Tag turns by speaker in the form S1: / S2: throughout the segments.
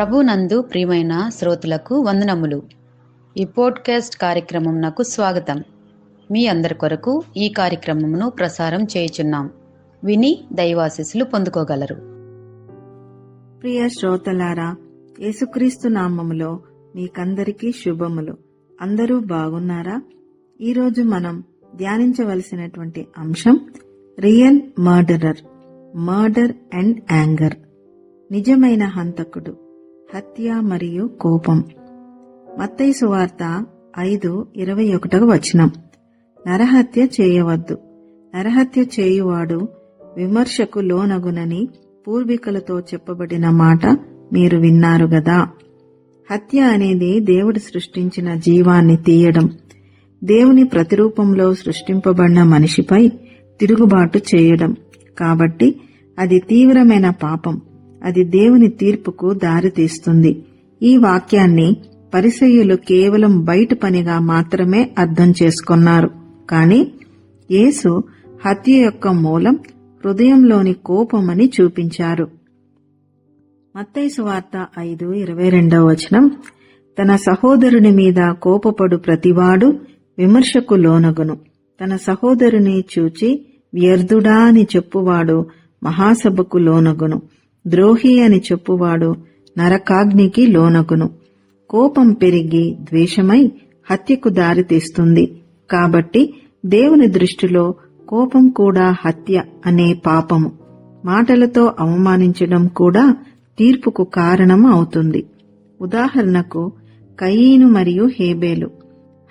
S1: ప్రభునందు ప్రియమైన శ్రోతలకు వందనములు. ఈ పోడ్కాస్ట్ కార్యక్రమం నాకు స్వాగతం. మీ అందరి కొరకు ఈ కార్యక్రమమును ప్రసారం చేయుచున్నాం. విని దైవాశిస్సులు పొందుకోగలరు.
S2: ప్రియ శ్రోతలారా యేసుక్రీస్తు నామములో మీకందరికీ శుభములు. అందరూ బాగున్నారా? ఈరోజు మనం ధ్యానించవలసినటువంటి అంశం real murderer murder and anger నిజమైన హంతకుడు. హత్య మరియు కోపం. మత్తయి సువార్త ఐదు ఇరవై ఒకటవ వచనం. నరహత్య చేయవద్దు. నరహత్య చేయువాడు విమర్శకు లోనగునని పూర్వీకులతో చెప్పబడిన మాట మీరు విన్నారు గదా. హత్య అనేది దేవుడు సృష్టించిన జీవాన్ని తీయడం. దేవుని ప్రతిరూపంలో సృష్టింపబడిన మనిషిపై తిరుగుబాటు చేయడం. కాబట్టి అది తీవ్రమైన పాపం. అది దేవుని తీర్పుకు దారితీస్తుంది. ఈ వాక్యాన్ని పరిసయ్యులు కేవలం బయట పనిగా మాత్రమే అర్థం చేసుకున్నారు. కాని యేసు హత్య యొక్క మూలం హృదయంలోని కోపమని చూపించారు. మత్తైసు వార్త ఐదు ఇరవై రెండవ వచనం. తన సహోదరుని మీద కోపపడు ప్రతివాడు విమర్శకు లోనగును. తన సహోదరుని చూచి వ్యర్థుడా అని చెప్పువాడు మహాసభకు లోనగును. ద్రోహి అని చెప్పువాడు నరకాగ్నికి లోనగును. కోపం పెరిగి ద్వేషమై హత్యకు దారితీస్తుంది కాబట్టి దేవుని దృష్టిలో కోపం కూడా హత్య అనే పాపము. మాటలతో అవమానించడం కూడా తీర్పుకు కారణం అవుతుంది. ఉదాహరణకు కయీను మరియు హేబేలు.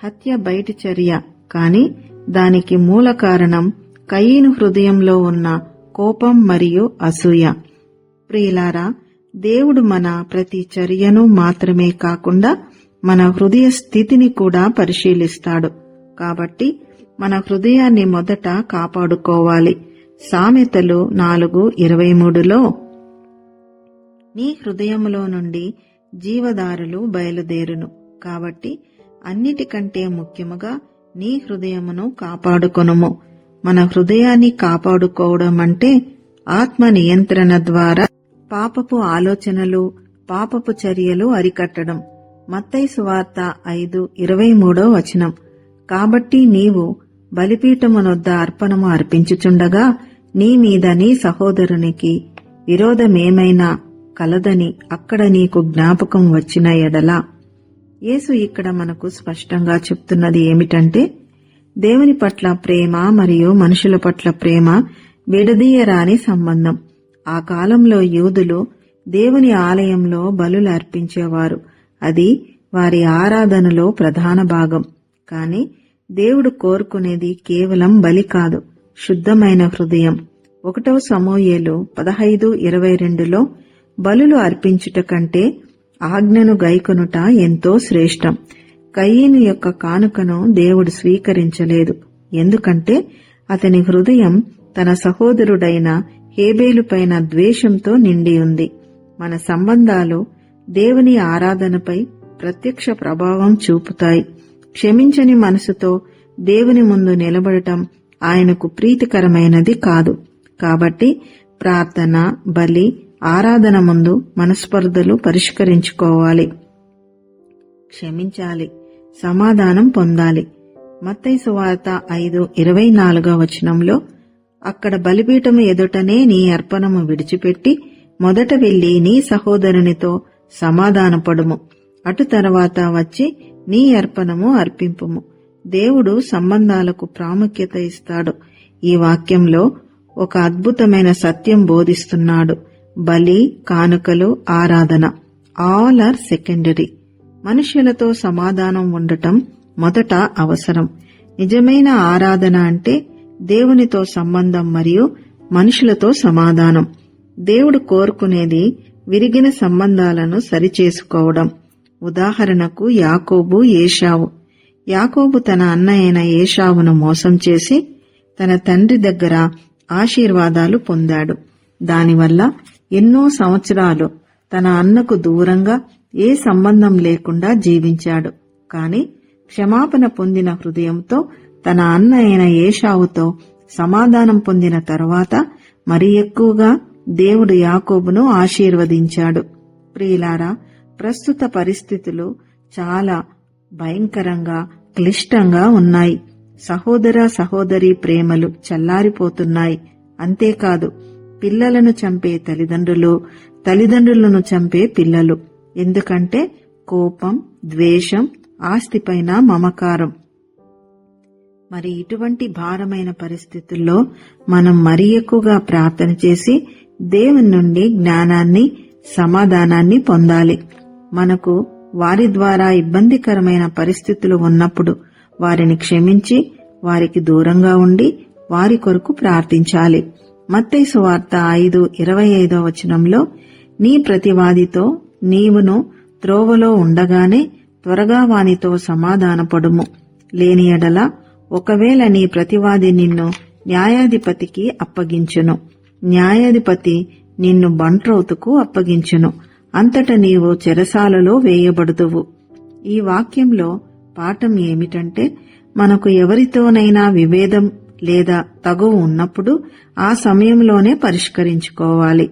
S2: హత్య బయటి చర్య కాని దానికి మూల కారణం కయీను హృదయంలో ఉన్న కోపం మరియు అసూయ. ప్రియులారా దేవుడు మన ప్రతి చర్యను మాత్రమే కాకుండా మన హృదయ స్థితిని కూడా పరిశీలిస్తాడు. కాబట్టి మన హృదయాన్ని మొదట కాపాడుకోవాలి. సామెతలు నాలుగు ఇరవై మూడులో నీ హృదయములో నుండి జీవదారులు బయలుదేరును. కాబట్టి అన్నిటికంటే ముఖ్యముగా నీ హృదయమును కాపాడుకొనుము. మన హృదయాన్ని కాపాడుకోవడం అంటే ఆత్మ నియంత్రణ ద్వారా పాపపు ఆలోచనలు పాపపు చర్యలు అరికట్టడం. మత్తై సువార్త ఐదు ఇరవై మూడో వచనం. కాబట్టి నీవు బలిపీఠమునొద్ద అర్పణము అర్పించుచుండగా నీ మీద నీ సహోదరునికి విరోధమేమైనా కలదని అక్కడ నీకు జ్ఞాపకం వచ్చిన ఎడలా. యేసు ఇక్కడ మనకు స్పష్టంగా చెప్తున్నది ఏమిటంటే దేవుని పట్ల ప్రేమ మరియు మనుషుల పట్ల ప్రేమ విడదీయరాని సంబంధం. ఆ కాలంలో యూదులు దేవుని ఆలయంలో బలులు అర్పించేవారు అది వారి ఆరాధనలో ప్రధాన భాగం. కాని దేవుడు కోరుకునేది కేవలం బలి కాదు శుద్ధమైన హృదయం. ఒకటవ సమూయేలు పదహైదు ఇరవై రెండులో బలులు అర్పించుట కంటే ఆజ్ఞను గైకొనుట ఎంతో శ్రేష్టం. కయ్యను యొక్క కానుకను దేవుడు స్వీకరించలేదు. ఎందుకంటే అతని హృదయం తన సహోదరుడైన హేబేలుపైన ద్వేషంతో నిండి ఉంది. మన సంబంధాలు దేవుని ఆరాధనపై ప్రత్యక్ష ప్రభావం చూపుతాయి. క్షమించని మనసుతో దేవుని ముందు నిలబడటం ఆయనకు ప్రీతికరమైనది కాదు. కాబట్టి ప్రార్థన బలి ఆరాధన ముందు మనస్పర్ధలు పరిష్కరించుకోవాలి. క్షమించాలి. సమాధానం పొందాలి. మత్తైసు సువార్త ఐదు ఇరవై నాలుగో వచనంలో అక్కడ బలిపీఠము ఎదుటనే నీ అర్పణము విడిచిపెట్టి మొదట వెళ్ళి నీ సహోదరునితో సమాధానపడుము. అటు తర్వాత వచ్చి నీ అర్పణము అర్పింపుము. దేవుడు సంబంధాలకు ప్రాముఖ్యత ఇస్తాడు. ఈ వాక్యంలో ఒక అద్భుతమైన సత్యం బోధిస్తున్నాడు. బలి కానుకలు ఆరాధన ఆల్ ఆర్ సెకండరీ. మనుషులతో సమాధానం ఉండటం మొదట అవసరం. నిజమైన ఆరాధన అంటే దేవునితో సంబంధం మరియు మనుషులతో సమాధానం. దేవుడు కోరుకునేది విరిగిన సంబంధాలను సరిచేసుకోవడం. ఉదాహరణకు యాకోబు ఏషావు యాకోబు తన అన్న అయిన ఏషావును మోసం చేసి తన తండ్రి దగ్గర ఆశీర్వాదాలు పొందాడు. దానివల్ల ఎన్నో సంవత్సరాలు తన అన్నకు దూరంగా ఏ సంబంధం లేకుండా జీవించాడు. కాని క్షమాపణ పొందిన హృదయంతో తన అన్న అయిన ఏషావుతో సమాధానం పొందిన తరువాత మరి ఎక్కువగా దేవుడు యాకోబును ఆశీర్వదించాడు. ప్రియులారా ప్రస్తుత పరిస్థితులు చాలా భయంకరంగా క్లిష్టంగా ఉన్నాయి. సహోదర సహోదరి ప్రేమలు చల్లారిపోతున్నాయి. అంతేకాదు పిల్లలను చంపే తల్లిదండ్రులు తల్లిదండ్రులను చంపే పిల్లలు. ఎందుకంటే కోపం ద్వేషం ఆస్తిపైన మమకారం. మరి ఇటువంటి భారమైన పరిస్థితుల్లో మనం మరి ఎక్కువగా ప్రార్థన చేసి దేవుని నుండి జ్ఞానాన్ని సమాధానాన్ని పొందాలి. మనకు వారి ద్వారా ఇబ్బందికరమైన పరిస్థితులు ఉన్నప్పుడు వారిని క్షమించి వారికి దూరంగా ఉండి వారి కొరకు ప్రార్థించాలి. మత్తైసు వార్త ఐదు ఇరవై ఐదో వచనంలో నీ ప్రతివాదితో నీవును త్రోవలో ఉండగానే త్వరగా వానితో సమాధానపడుము. లేని ఎడల ఒకవేళ నీ ప్రతివాది నిన్ను న్యాయాధిపతికి అప్పగించును. న్యాయాధిపతి నిన్ను బంట్రోతుకు అప్పగించును. అంతట నీవు చెరసాలలో వేయబడుదువు. ఈ వాక్యంలో పాఠం ఏమిటంటే మనకు ఎవరితోనైనా విభేదం లేదా తగువ ఉన్నప్పుడు ఆ సమయంలోనే పరిష్కరించుకోవాలి.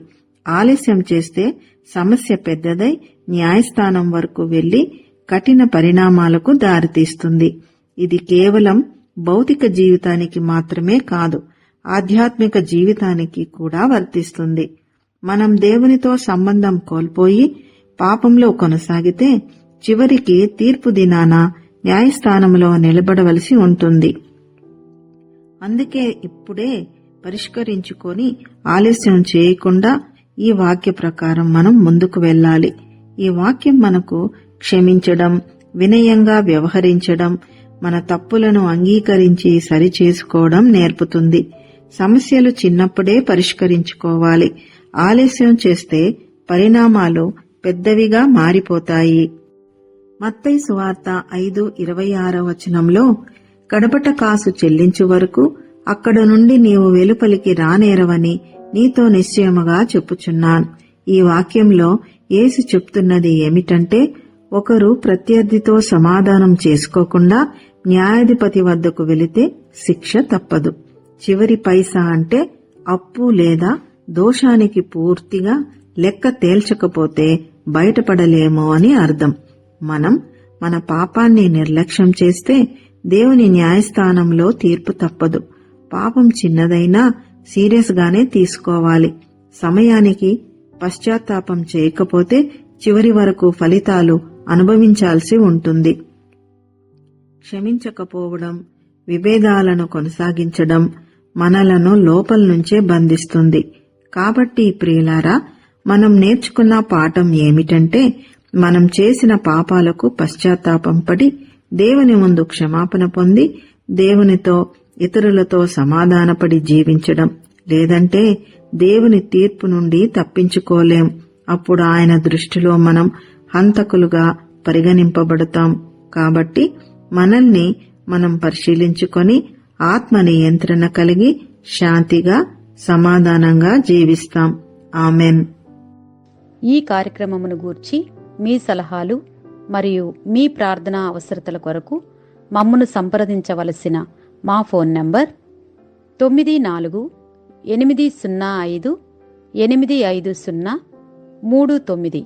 S2: ఆలస్యం చేస్తే సమస్య పెద్దదై న్యాయస్థానం వరకు వెళ్ళి కఠిన పరిణామాలకు దారితీస్తుంది. ఇది కేవలం భౌతిక జీవితానికి మాత్రమే కాదు ఆధ్యాత్మిక జీవితానికి కూడా వర్తిస్తుంది. మనం దేవునితో సంబంధం కోల్పోయి పాపంలో కొనసాగితే చివరికి తీర్పు దినాన న్యాయస్థానంలో నిలబడవలసి ఉంటుంది. అందుకే ఇప్పుడే పరిష్కరించుకొని ఆలస్యం చేయకుండా ఈ వాక్య ప్రకారం మనం ముందుకు వెళ్ళాలి. ఈ వాక్యం మనకు క్షమించడం వినయంగా వ్యవహరించడం మన తప్పులను అంగీకరించి సరిచేసుకోవడం నేర్పుతుంది. సమస్యలు చిన్నప్పుడే పరిష్కరించుకోవాలి. ఆలస్యం చేస్తే పరిణామాలు పెద్దవిగా మారిపోతాయి. మత్తై సువార్త ఐదు ఇరవై ఆరో వచనంలో కడపట కాసు చెల్లించు వరకు అక్కడ నుండి నీవు వెలుపలికి రానేరవని నీతో నిశ్చయముగా చెప్పుచున్నాను. ఈ వాక్యంలో యేసు చెప్తున్నది ఏమిటంటే ఒకరు ప్రత్యర్థితో సమాధానం చేసుకోకుండా న్యాయాధిపతి వద్దకు వెళితే శిక్ష తప్పదు. చివరి పైసా అంటే అప్పు లేదా దోషానికి పూర్తిగా లెక్క తేల్చకపోతే బయటపడలేమో అని అర్థం. మనం మన పాపాన్ని నిర్లక్ష్యం చేస్తే దేవుని న్యాయస్థానంలో తీర్పు తప్పదు. పాపం చిన్నదైనా సీరియస్గానే తీసుకోవాలి. సమయానికి పశ్చాత్తాపం చేయకపోతే చివరి వరకు ఫలితాలు అనుభవించాల్సి ఉంటుంది. క్షమించకపోవడం విభేదాలను కొనసాగించడం మనలను లోపల నుంచే బంధిస్తుంది. కాబట్టి ప్రియులారా మనం నేర్చుకున్న పాఠం ఏమిటంటే మనం చేసిన పాపాలకు పశ్చాత్తాపం పడి దేవుని ముందు క్షమాపణ పొంది దేవునితో ఇతరులతో సమాధానపడి జీవించడం. లేదంటే దేవుని తీర్పు నుండి తప్పించుకోలేం. అప్పుడు ఆయన దృష్టిలో మనం హంతకులుగా పరిగణింపబడతాం. కాబట్టి మనల్ని మనం పరిశీలించుకొని ఆత్మ నియంత్రణ కలిగి శాంతిగా సమాధానంగా జీవిస్తాం. ఆమెన్.
S1: ఈ కార్యక్రమమును గూర్చి మీ సలహాలు మరియు మీ ప్రార్థనా అవసరతల కొరకు మమ్మను సంప్రదించవలసిన మా ఫోన్ నంబర్ తొమ్మిది నాలుగు ఎనిమిది సున్నా ఐదు ఎనిమిది ఐదు సున్నా మూడు తొమ్మిది.